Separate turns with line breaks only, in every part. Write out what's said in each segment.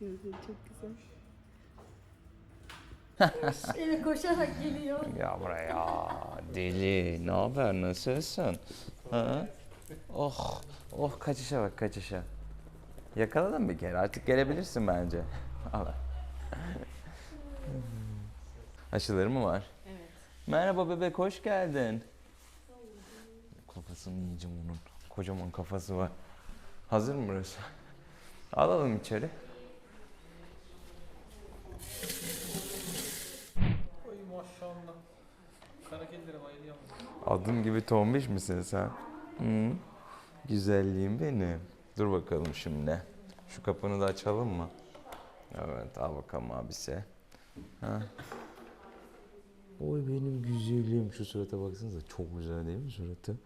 gözleri çok güzel.
Eve koşarak geliyor.
Ya buraya deli. Ne haber? Nasılsın? Ha? Oh, oh kaçışa bak kaçışa. Yakaladın bir kere. Artık gelebilirsin bence. Al. Aşıları mı var?
Evet.
Merhaba bebek, hoş geldin. Kafasını yiyeceğim onun. Kocaman kafası var. Hazır mı burası? Alalım içeri.
Oy maşallah. Hareketlere bayılıyorum.
Adım gibi tombiş misin sen? Hı? Güzelliğim benim. Dur bakalım şimdi. Şu kapını da açalım mı? Evet al bakalım abisi. Ha. Oy benim güzelim. Şu surata baksanıza çok güzel değil mi suratı?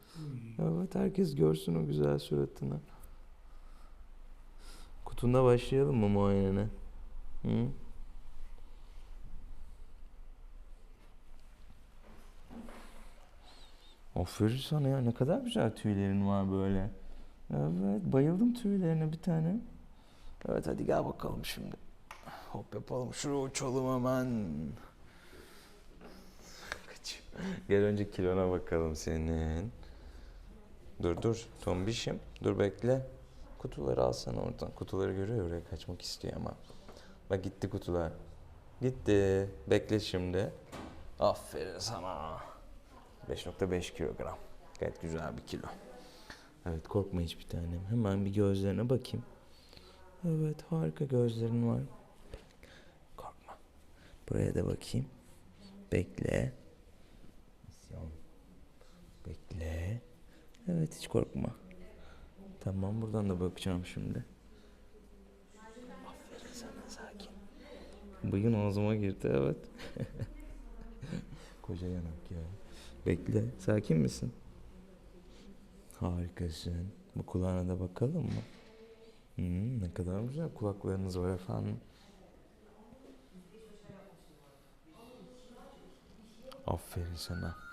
Evet herkes görsün o güzel suratını. Kutunda başlayalım mı muayenene? Hı? Aferin sana ya ne kadar güzel tüylerin var böyle. Evet bayıldım tüylerine bir tane. Evet hadi gel bakalım şimdi. Hop yapalım şuraya uçalım hemen. Gel önce kilona bakalım senin. Dur dur tombişim. Dur bekle. Kutuları alsana oradan. Kutuları görüyor oraya kaçmak istiyor ama. Bak gitti kutular. Gitti. Bekle şimdi. Aferin sana. 5.5 kilogram. Gayet güzel bir kilo. Evet korkma hiçbir tanem. Hemen bir gözlerine bakayım. Evet harika gözlerin var. Korkma. Buraya da bakayım. Bekle. Bekle. Evet hiç korkma. Tamam buradan da bakacağım şimdi. Aferin sana sakin. Bıyığın ağzıma girdi evet. Koca yanak ya. Bekle. Sakin misin? Harikasın. Bu kulağına da bakalım mı? Hmm, ne kadar güzel kulaklarınız var efendim. Aferin sana.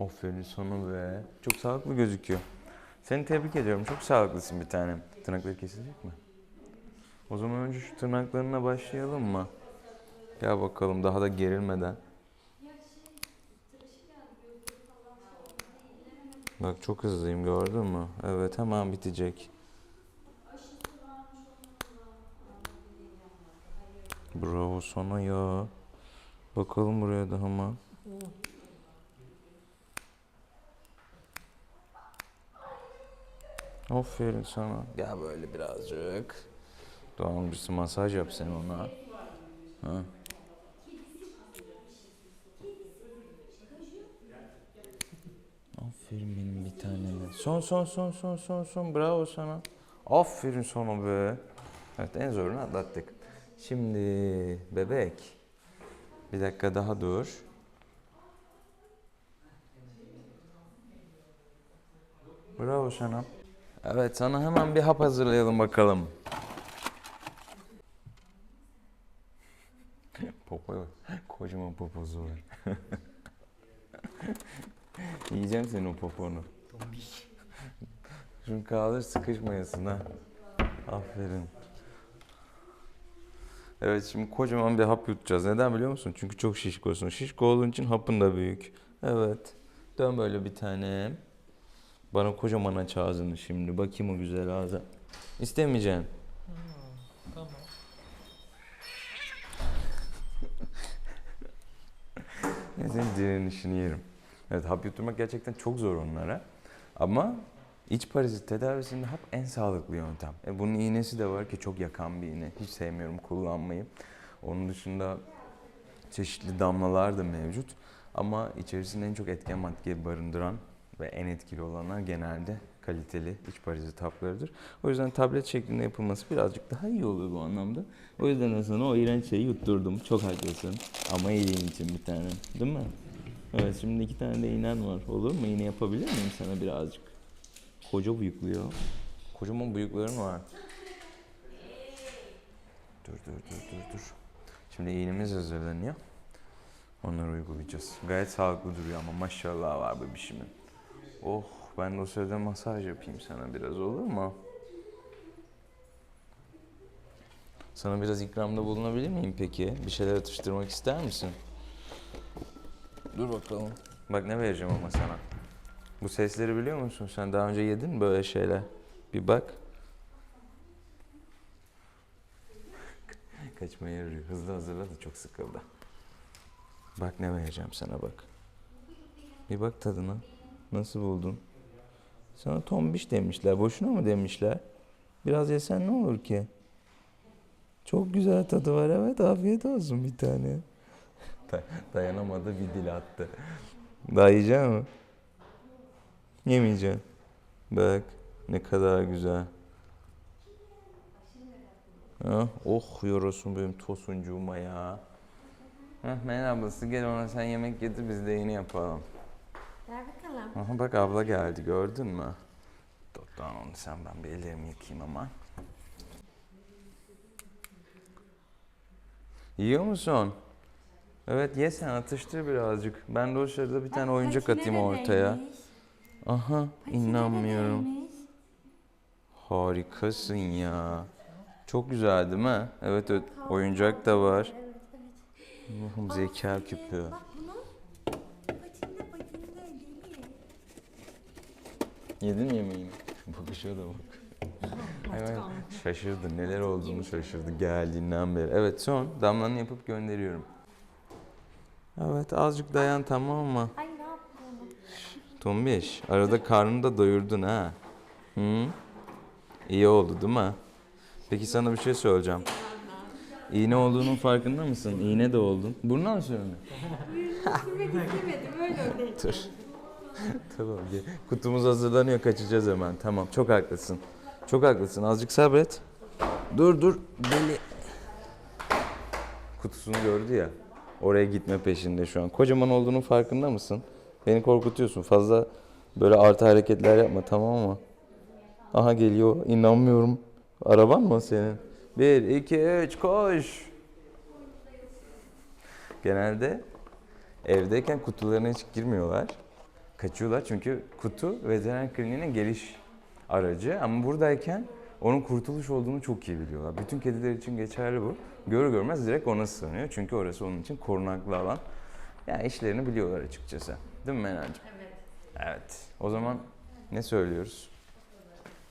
Aferin sana be. Çok sağlıklı gözüküyor. Seni tebrik ediyorum. Çok sağlıklısın bir tanem. Tırnakları kesilecek mi? O zaman önce şu tırnaklarına başlayalım mı? Gel bakalım daha da gerilmeden. Bak çok hızlıyım gördün mü? Evet hemen bitecek. Bravo sana ya. Bakalım buraya da hemen. Aferin sana. Gel böyle birazcık. Doğan birisi masaj yap sen ona. Ha. Aferin benim bir taneme. Son son son son son son. Bravo sana. Aferin sana be. Evet en zorunu atlattık. Şimdi bebek. Bir dakika daha dur. Bravo sana. Evet sana hemen bir hap hazırlayalım bakalım. Popoya bak. Kocaman popozu var. Yiyeceğim senin o poponu. Şunu kaldır sıkışmayasın ha. Aferin. Evet şimdi kocaman bir hap yutacağız. Neden biliyor musun? Çünkü çok şişkosun. Şişko olduğun için hapın da büyük. Evet. Dön böyle bir tane. Bana kocaman aç ağzını şimdi. Bakayım o güzel ağza. İstemeyeceksin.
Tamam.
Ben senin direnişini yerim. Evet hap yutturmak gerçekten çok zor onlara. Ama iç parazit tedavisinde hap en sağlıklı yöntem. E bunun iğnesi de var ki çok yakan bir iğne. Hiç sevmiyorum kullanmayı. Onun dışında çeşitli damlalar da mevcut. Ama içerisinde en çok etken madde barındıran ve en etkili olanlar genelde kaliteli iç parazit haplarıdır. O yüzden tablet şeklinde yapılması birazcık daha iyi oluyor bu anlamda. O yüzden de sana o iğrenç şeyi yutturdum. Çok haklısın. Ama iyiliğin için bir tane. Değil mi? Evet şimdi iki tane de iğnen var. Olur mu? İğne yapabilir miyim sana birazcık? Koca bıyıklıyor. Kocaman bıyıkların var. Dur dur dur dur dur. Şimdi iğnemiz hazırlanıyor. Onları uygulayacağız. Gayet sağlıklı duruyor ama maşallah var bebişimin. Oh ben de o sırada masaj yapayım sana biraz olur mu? Sana biraz ikramda bulunabilir miyim peki? Bir şeyler atıştırmak ister misin? Dur bakalım. Bak ne vereceğim ama sana. Bu sesleri biliyor musun? Sen daha önce yedin mi böyle şeyler? Bir bak. Kaçmaya yarıyor. Hızlı hazırla da çok sıkıldı. Bak ne vereceğim sana bak. Bir bak tadına. Nasıl buldun? Sana tombiş demişler. Boşuna mı demişler? Biraz yesen ne olur ki? Çok güzel tadı var evet. Afiyet olsun bir tane. Da- dayanamadı bir dil attı. Daha yiyecek mi? Yemeyeceğim. Bak ne kadar güzel. Ha, oh yorulsun benim tosuncuğuma ya. Heh, merhabası gel ona sen yemek getir biz de yeni yapalım.
Ver bakalım.
Aha bak abla geldi gördün mü? Dur lan onu sen ben bir ellerimi yıkayayım ama. Yiyor musun? Evet ye sen atıştır birazcık. Ben de o sırada bir tane
Bak,
oyuncak
patine
atayım
de
ortaya.
değmiş.
Aha
Patine de
inanmıyorum.
değmiş.
Harikasın ya. Çok güzel değil mi? Evet evet oyuncak da var.
Evet evet.
Allah'ım zeka
Aferin.
küpü.
Bak
Yedin mi yemeğini? Bakışa da bak. Hemen şaşırdı. Neler olduğunu şaşırdı geldiğinden beri. Evet son damlanı yapıp gönderiyorum. Evet azıcık dayan tamam mı?
Ay ne yaptın?
Tombiş arada karnını da doyurdun ha. Hı? İyi oldu değil mi? Peki sana bir şey söyleyeceğim. İğne olduğunun farkında mısın? İğne de oldun. Burnuna mı sürüyorsun?
Sürmek istemedim öyle öyle.
Dur. tamam. Kutumuz hazırlanıyor kaçacağız hemen. Tamam çok haklısın. Çok haklısın azıcık sabret. Dur dur deli. Kutusunu gördü ya. Oraya gitme peşinde şu an. Kocaman olduğunun farkında mısın? Beni korkutuyorsun. Fazla böyle artı hareketler yapma tamam mı? Aha geliyor. İnanmıyorum. Araban mı senin? Bir, iki, üç, koş. Genelde evdeyken kutularına hiç girmiyorlar. Kaçıyorlar çünkü kutu veteriner kliniğinin geliş aracı ama buradayken onun kurtuluş olduğunu çok iyi biliyorlar. Bütün kediler için geçerli bu. Görür görmez direkt ona sığınıyor çünkü orası onun için korunaklı alan. Yani işlerini biliyorlar açıkçası. Değil mi Menacığım?
Evet.
Evet. O zaman ne söylüyoruz?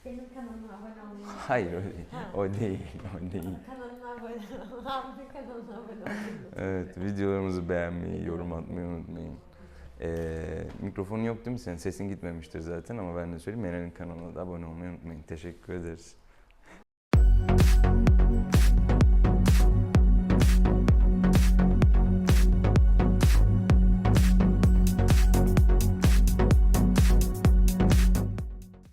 Benim kanalıma abone olmayı.
Hayır o değil. O değil. O değil.
Kanalıma abone olmayı. Abi kanalına abone olmayı.
Evet, videolarımızı beğenmeyi, yorum atmayı unutmayın. Ee, mikrofonun yok değil mi senin? Sesin gitmemiştir zaten ama ben de söyleyeyim. Meral'in kanalına da abone olmayı unutmayın. Teşekkür ederiz.